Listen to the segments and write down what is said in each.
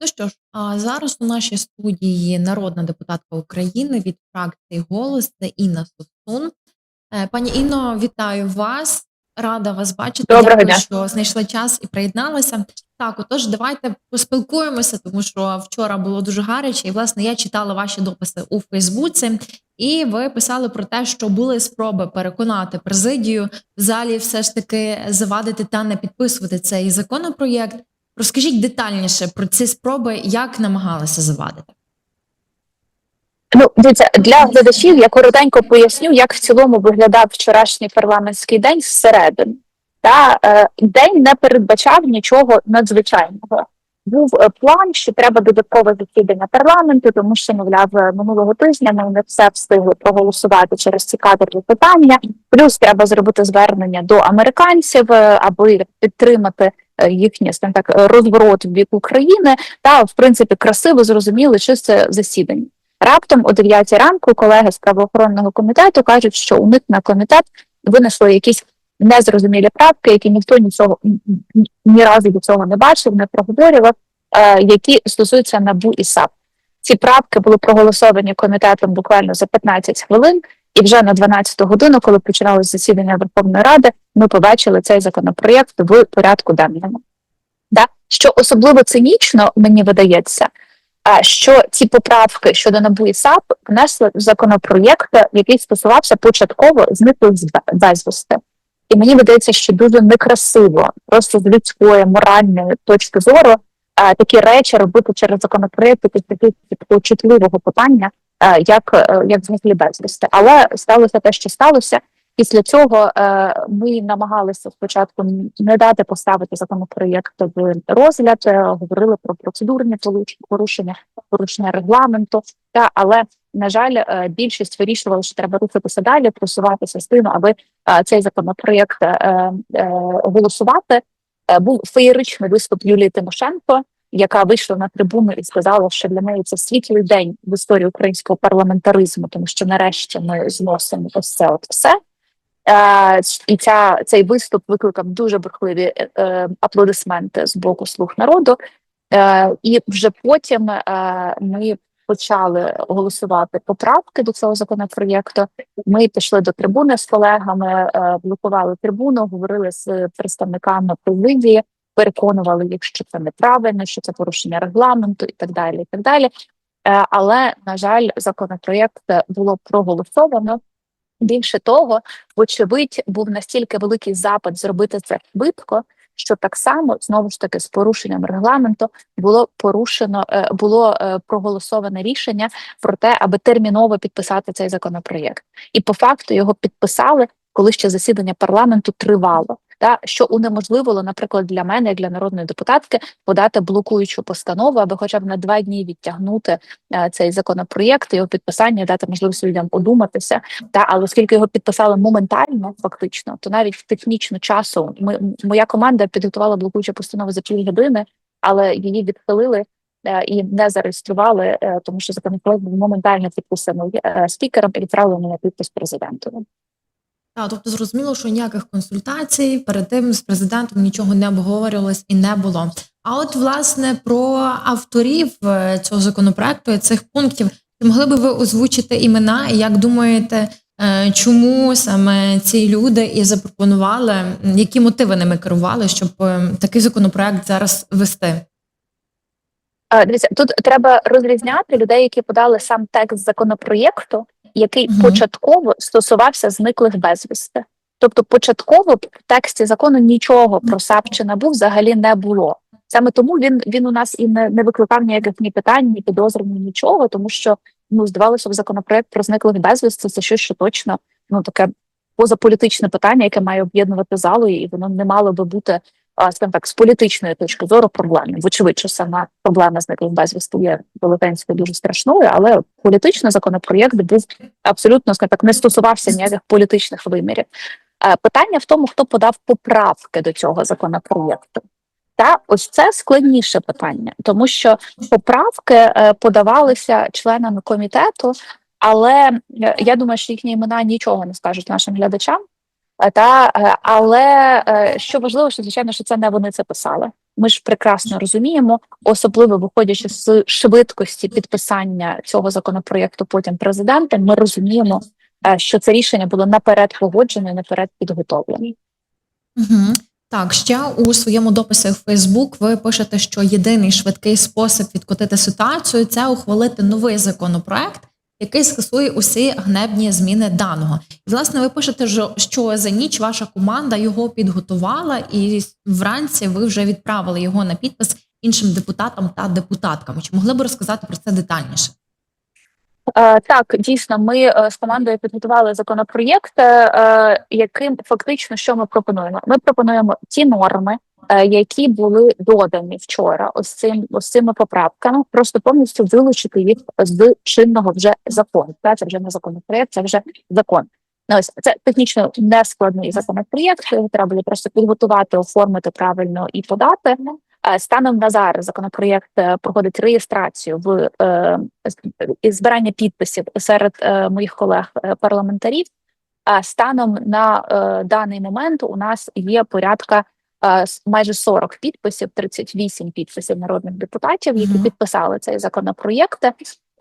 Ну що ж, а зараз у нашій студії народна депутатка України від фракції "Голос" це Інна Совсун. Е, пані Інно, вітаю вас. Рада вас бачити. Доброго Дякую, дня. що знайшли час і приєдналися. Так, отож, давайте поспілкуємося, тому що вчора було дуже гаряче, і власне я читала ваші дописи у Фейсбуці, і ви писали про те, що були спроби переконати президію в залі все ж таки завадити та не підписувати цей законопроєкт. Розкажіть детальніше про ці спроби, як намагалися завадити. Ну, дивіться, для глядачів я коротенько поясню, як в цілому виглядав вчорашній парламентський день зсередини. Та е, день не передбачав нічого надзвичайного. Був е, план, що треба додаткове засідання парламенту, тому що, мовляв, е, минулого тижня ми не все встигли проголосувати через ці кадрові питання. Плюс треба зробити звернення до американців, е, аби підтримати їхнє скажімо так е, розворот в бік України. Та в принципі красиво зрозуміли, це засідання. Раптом о 9 ранку колеги з правоохоронного комітету кажуть, що у них на комітет винесли якісь незрозумілі правки, які ніхто нічого ні- ні- ні разу до цього не бачив, не проговорював, е, які стосуються НАБУ і САП. Ці правки були проголосовані комітетом буквально за 15 хвилин, і вже на 12 годину, коли починалося засідання Верховної Ради, ми побачили цей законопроєкт в порядку денному. Да? Що особливо цинічно, мені видається, що ці поправки щодо НАБУ і САП внесли в законопроєкт, який стосувався початково зниклих безвісти. І мені видається, що дуже некрасиво, просто з людської моральної точки зору, такі речі робити через законопроєкт таких такого чутливого питання, як, е, як зниклі безвісти. Але сталося те, що сталося. Після цього е, ми намагалися спочатку не дати поставити законопроєкт в розгляд, е, говорили про процедурні порушення, порушення регламенту. Та але на жаль, е, більшість вирішувала, що треба рухатися далі, просуватися з тим, аби е, цей законопроєкт е, е, голосувати. Е, Був феєричний виступ Юлії Тимошенко, яка вийшла на трибуну і сказала, що для неї це світлий день в історії українського парламентаризму, тому що нарешті ми зносимо ось це от все. Е, і ця, цей виступ викликав дуже бурхливі е, е, аплодисменти з боку слуг народу. І вже потім ми почали голосувати поправки до цього законопроєкту. Ми пішли до трибуни з колегами, блокували трибуну, говорили з представниками президії, переконували їх, що це неправильно, що це порушення регламенту і так далі. І так далі. Е, але на жаль, законопроєкт було проголосовано. Більше того, вочевидь, був настільки великий запит зробити це швидко, що так само знову ж таки з порушенням регламенту було порушено, е, було е, проголосоване рішення про те, аби терміново підписати цей законопроєкт. І по факту його підписали, коли ще засідання парламенту тривало. Та що унеможливило, наприклад, для мене, як для народної депутатки, подати блокуючу постанову, аби хоча б на два дні відтягнути е, цей законопроєкт, його підписання, дати можливість людям подуматися. Та але оскільки його підписали моментально, фактично, то навіть технічно часу ми моя команда підготувала блокуючу постанову за пів години, але її відхилили. е, І не зареєстрували, е, тому що законопроект був моментально підписаний спікером і відправлений на підпис президенту. Так, тобто зрозуміло, що ніяких консультацій перед тим з президентом нічого не обговорювалось і не було. А от власне про авторів е, цього законопроекту і цих пунктів, чи могли би ви озвучити імена, і як думаєте, е, чому саме ці люди і запропонували, які мотиви ними керували, щоб е, такий законопроект зараз вести? Дивіться, тут треба розрізняти людей, які подали сам текст законопроєкту, який Мгм. початково стосувався зниклих безвісти. Тобто, початково в тексті закону нічого про САП чи НАБУ взагалі не було. Саме тому він він у нас і не, не викликав ніяких ні питань, ні підозр, ні нічого, тому що ну здавалося б, законопроект про зниклих безвісти це щось, що точно ну таке позаполітичне питання, яке має об'єднувати залу, і воно не мало би бути скажімо так, з політичної точки зору проблемним. Вочевидь, що сама проблема зниклих безвісти є велетенською дуже страшною, але політично законопроєкт був абсолютно скажімо так, не стосувався ніяких політичних вимірів. Е, Питання в тому, хто подав поправки до цього законопроєкту. Та ось це складніше питання, тому що поправки е, подавалися членами комітету, але е, я думаю, що їхні імена нічого не скажуть нашим глядачам. Та е, але е, що важливо, що звичайно, що це не вони це писали. Ми ж прекрасно розуміємо, особливо виходячи з швидкості підписання цього законопроєкту потім президентом, ми розуміємо, е, що це рішення було наперед погоджено, і наперед підготовлене. Угу. Так, ще у своєму дописі в Фейсбук ви пишете, що єдиний швидкий спосіб відкотити ситуацію це ухвалити новий законопроект, який скасує усі гнебні зміни даного. І власне ви пишете, що- за ніч ваша команда його підготувала, і вранці ви вже відправили його на підпис іншим депутатам та депутаткам. Чи могли б розказати про це детальніше? Е, Так, дійсно, ми е, з командою підготували законопроєкт, е, яким фактично що ми пропонуємо? Ми пропонуємо ті норми, які були додані вчора, ось цим ось цими поправками, просто повністю вилучити їх з чинного вже закону. Та це вже не законопроєкт, це вже закон. Ну, Ось це технічно нескладний законопроєкт. Треба було просто підготувати, оформити правильно і подати. Е, Станом на зараз законопроєкт е, проходить реєстрацію в е, збирання підписів серед е, моїх колег е, парламентарів. А станом на е, даний момент у нас є порядка е, майже 40 підписів, 38 підписів народних депутатів, які Мгм. підписали цей законопроєкт.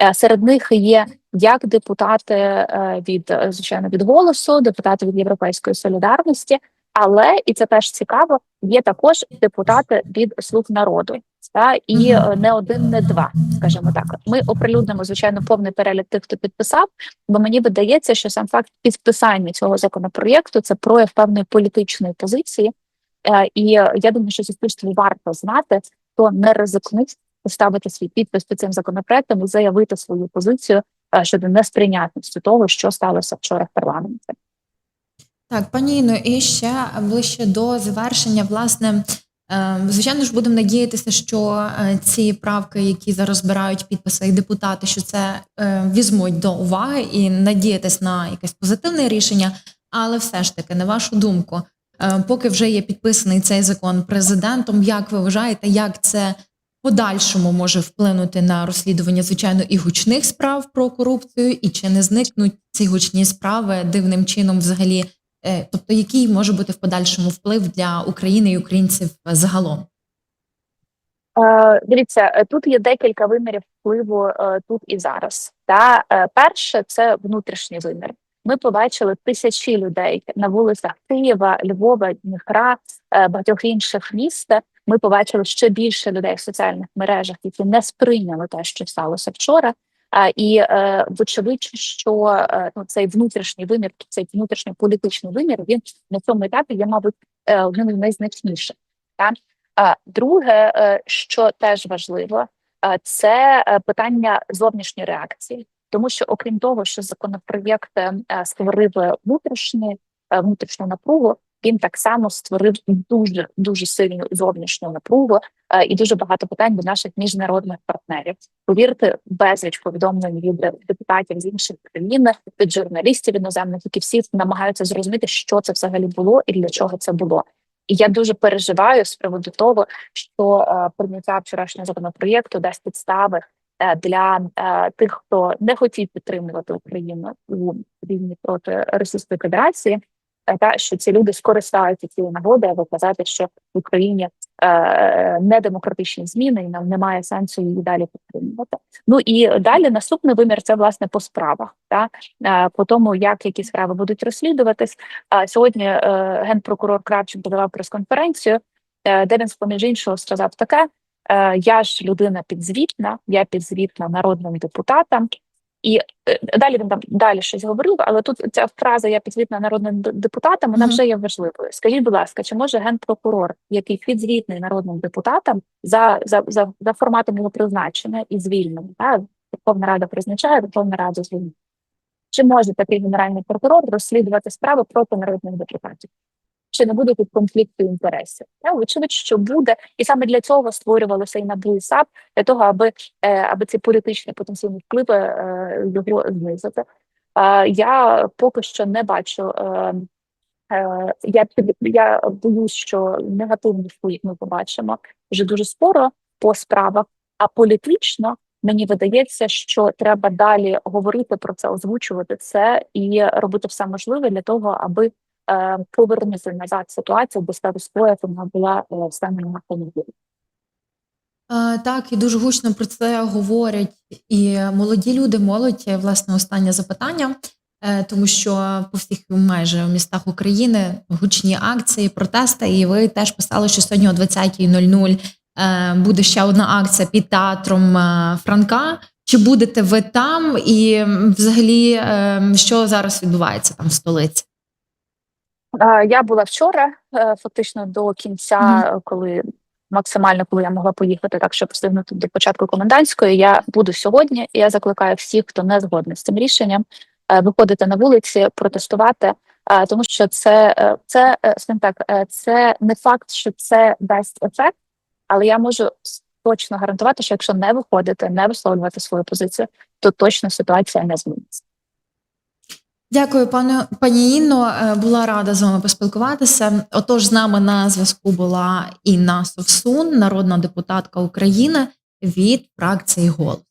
Е, Серед них є як депутати е, від е, звичайно від голосу, депутати від Європейської солідарності, але і це теж цікаво. Є також депутати від слуг народу, та і е, не один, не два, скажімо так. Ми оприлюднимо звичайно повний перелік тих, хто підписав. Бо мені видається, що сам факт підписання цього законопроєкту це прояв певної політичної позиції. Е, І я думаю, що суспільству варто знати, хто не ризикнув поставити свій підпис під цим законопроектом і заявити свою позицію е, щодо несприйнятності того, що сталося вчора в парламенті. Так, пані Інно, і ще ближче до завершення, власне, е, звичайно ж, будемо надіятися, що ці правки, які зараз збирають підписи і депутати, що це візьмуть до уваги і надіятись на якесь позитивне рішення. Але все ж таки, на вашу думку, поки вже є підписаний цей закон президентом, як ви вважаєте, як це подальшому може вплинути на розслідування, звичайно, і гучних справ про корупцію, і чи не зникнуть ці гучні справи дивним чином взагалі? Е, Тобто, який може бути в подальшому вплив для України і українців загалом? Е, Дивіться, е, тут є декілька вимірів впливу е, тут і зараз. Та е, перше це внутрішній вимір. Ми побачили тисячі людей на вулицях Києва, Львова, Дніпра, е, багатьох інших міст. Ми побачили ще більше людей в соціальних мережах, які не сприйняли те, що сталося вчора. А, і е, вочевидь, що е, ну, цей внутрішній вимір, цей внутрішньополітичний вимір, він на цьому етапі є, мабуть, одним з найзначніших. Так? А друге, що теж важливо, це питання зовнішньої реакції, тому що окрім того, що законопроєкт е, створив внутрішнє е, внутрішню напругу, він так само створив дуже дуже сильну зовнішню напругу е, і дуже багато питань до наших міжнародних партнерів. Повірте, безліч повідомлень від депутатів з інших країн, від журналістів іноземних, які всі намагаються зрозуміти, що це взагалі було і для чого це було. І я дуже переживаю з приводу того, що е, прийняття вчорашнього законопроєкту дасть підстави е, для е, тих, хто не хотів підтримувати Україну у війні проти Російської Федерації, е, та що ці люди скористаються цією нагодою, аби казати, що в Україні е, недемократичні зміни, і нам немає сенсу її далі підтримувати. Ну і далі наступний вимір це власне по справах, та е, по тому, як які справи будуть розслідуватись. Сьогодні е, генпрокурор Кравченко давав прес-конференцію, е, де він, поміж іншого, сказав таке: е, я ж людина підзвітна, я підзвітна народним депутатам. І е, далі він там далі щось говорив, але тут ця фраза Я підзвітна народним депутатам, вона вже є важливою. Скажіть, будь ласка, чи може генпрокурор, який підзвітний народним депутатам за, за, за, за форматом його призначення і звільнення, та Верховна Рада призначає, Верховна Рада звільняє. Чи може такий генеральний прокурор розслідувати справи проти народних депутатів? Чи не буде тут конфлікту інтересів? Та, Очевидь, що буде, і саме для цього створювалося і НАБУ і САП, для того, аби, е, аби ці політичні потенційні впливи е, його знизити. Я поки що не бачу. Е, я, я боюсь, що негативний вплив ми побачимо вже дуже скоро по справах, а політично Мені видається, що треба далі говорити про це, озвучувати це і робити все можливе для того, аби повернути назад ситуацію статус quo, вона була е, станом на понеділок. Е, Так, і дуже гучно про це говорять і молоді люди, молодь, е, власне, останнє запитання, е, тому що по всіх майже містах України гучні акції, протести, і ви теж писали, що сьогодні о 20.00 е, буде ще одна акція під театром е, Франка. Чи будете ви там, і взагалі, е, що зараз відбувається там в столиці? Я була вчора, е, фактично до кінця, коли максимально, коли я могла поїхати, так щоб встигнути до початку комендантської. Я буду сьогодні. і Я закликаю всіх, хто не згодний з цим рішенням, е, виходити на вулиці, протестувати, е, тому що це, це скажімо так, це не факт, що це дасть ефект, але я можу точно гарантувати, що якщо не виходити, не висловлювати свою позицію, то точно ситуація не зміниться. Дякую, пане пані Інно. Е, Була рада з вами поспілкуватися. Отож, з нами на зв'язку була Інна Совсун, народна депутатка України від фракції Голос.